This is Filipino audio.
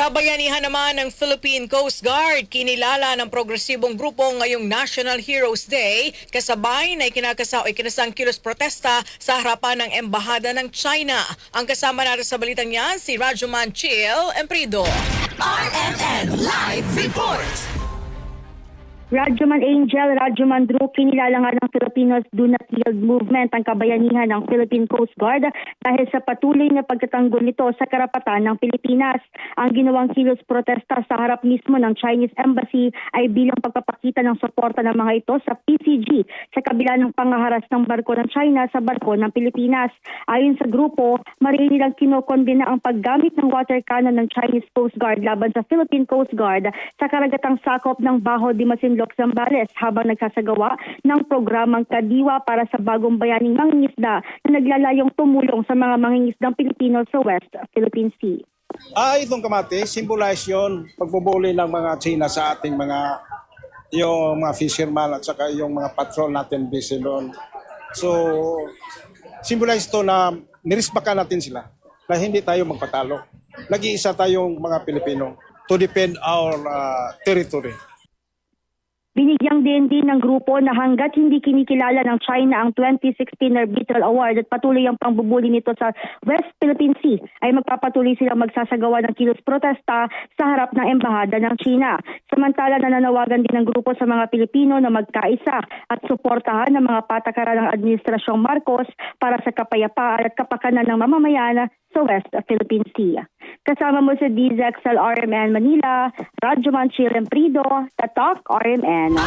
Kabayanihan naman ng Philippine Coast Guard kinilala ng progresibong grupo ngayong National Heroes Day kasabay na ikinakasaw ikinasang kilos protesta sa harapan ng Embahada ng China. Ang kasama natin sa balitang yan si Rajuman Chiel Emprido. RMN Live Report. Radyoman Angel, Radyoman Drew, kinilala nga ng Filipinos Do Not Yield Movement ang kabayanihan ng Philippine Coast Guard dahil sa patuloy na pagtatanggol nito sa karapatan ng Pilipinas. Ang ginawang kilos protesta sa harap mismo ng Chinese Embassy ay bilang pagpapakita ng suporta ng mga ito sa PCG sa kabila ng pangaharas ng barko ng China sa barko ng Pilipinas. Ayon sa grupo, marili nilang kinokondena ang paggamit ng water cannon ng Chinese Coast Guard laban sa Philippine Coast Guard sa karagatang sakop ng Baho de Masinloc, Zambales habang nagsasagawa ng programang Kadiwa para sa bagong bayaning mangingisda na naglalayong tumulong sa mga mangingisdang Pilipino sa West Philippine Sea. Ah, itong kamati, symbolize yun, pagbubuli ng mga China sa ating mga yung mga fisherman at saka yung mga patrol natin busy doon. So, symbolize to na nirispakan natin sila na hindi tayo magpatalo. Nag-iisa tayong mga Pilipino to defend our ah, territory. Binigyang din ng grupo na hanggat hindi kinikilala ng China ang 2016 Arbitral Award at patuloy ang pangbubuli nito sa West Philippine Sea ay magpapatuloy silang magsasagawa ng kilos protesta sa harap ng Embahada ng China. Samantala nananawagan din ng grupo sa mga Pilipino na magkaisa at suportahan ng mga patakaran ng Administrasyong Marcos para sa kapayapaan at kapakanan ng mamamayan sa West Philippine Sea. Kasama mo sa DZXL RMN Manila, Radyo Manchil Emprido, Tatak RMN.